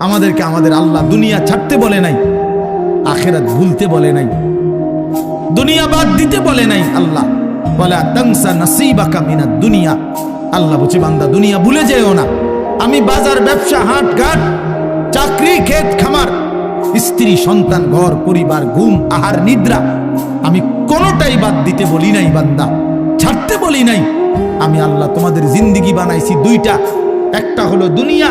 আমাদেরকে আমাদের আল্লাহ দুনিয়া ছাড়তে বলে নাই, আখেরাত ভুলতে বলে নাই, দুনিয়া বাদ দিতে বলে নাই আল্লাহ। বলে দুনিয়া। আল্লাহ বলছে, বান্দা, দুনিয়া ভুলে যেও না। আমি বাজার, ব্যবসা, হাট, ঘাট, চাকরি, ক্ষেত, খামার, স্ত্রী, সন্তান, ঘর, পরিবার, ঘুম, আহার, নিদ্রা, আমি কোনোটাই বাদ দিতে বলি নাই, বান্দা। ছাড়তে বলি নাই। আমি আল্লাহ তোমাদের জিন্দিগি বানাইছি দুইটা। একটা হলো দুনিয়া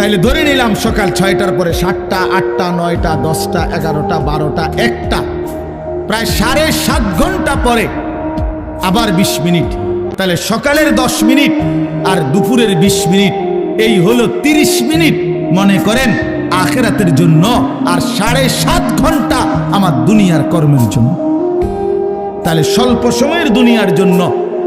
তাইলে ধরে নিলাম সকাল ছয়টার পরে সাতটা, আটটা, নয়টা, দশটা, এগারোটা, বারোটা, একটা। প্রায় সাড়ে সাত ঘণ্টা পরে আবার বিশ মিনিট। তাহলে সকালের দশ মিনিট আর দুপুরের বিশ মিনিট। এই হলো তিরিশ মিনিট, মনে করেন? আখেরাতের জন্য আর সাড়ে সাত ঘণ্টা আমার দুনিয়ার কর্মের জন্য। তাহলে স্বল্প সময়ের দুনিয়ার জন্য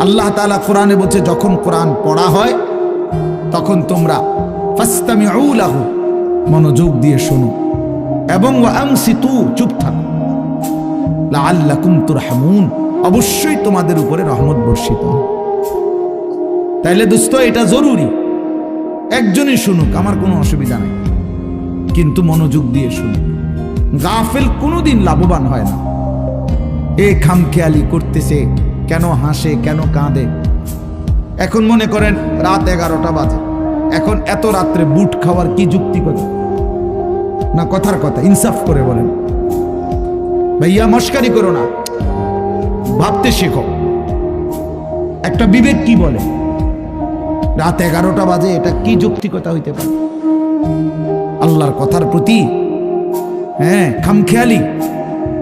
আল্লাহ তালা কোরআনে বলছে, যখন কোরআন পড়া হয়, তখন তোমরা মনোযোগ দিয়ে শোনো এবং আমসিতু, চুপ থাকো। লাল্লাকুম তুরহামুন, অবশ্যই তোমাদের উপরে রহমত বর্ষিত তাইলে দোস্ত, এটা জরুরি। একজনই শুনুক, আমার কোনো অসুবিধা নেই। কিন্তু মনোযোগ দিয়ে শুনুক। গাফেল কোনোদিন লাভবান হয় না। এ খামখেয়ালি করতেছে, কেন হাসে, কেন কাঁদে? এখন মনে করেন রাত এগারোটা বাজে। এখন এত রাত্রে বুট খাওয়ার কি যুক্তি কথা না কথার কথা, ইনসাফ করে বলেন। ভাইয়া, মস্কারি করো না। ভাবতে শেখো। একটা বিবেক কি বলে? রাত এগারোটা বাজে, এটা কি যৌক্তিকতা হইতে পারে? আল্লাহর কথার প্রতি হ্যাঁ খামখেয়ালি।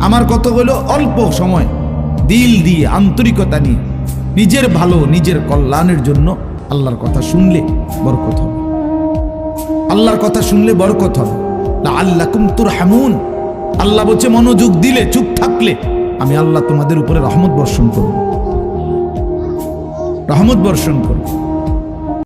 আমার কত হলো? অল্প সময়। দিল দিয়ে, আন্তরিকতা নিয়ে। নিজের ভালো, নিজের কল্যাণের জন্য আল্লাহর কথা শুনলে বরকত হবে। আল্লাহর কথা শুনলে বরকত হবে। আল্লাহ কুমতুর হামুন আল্লাহ বলছে, মনোযোগ দিলে, চুপ থাকলে আমি আল্লাহ তোমাদের উপরে রহমত বর্ষণ করব। রহমত বর্ষণ করব।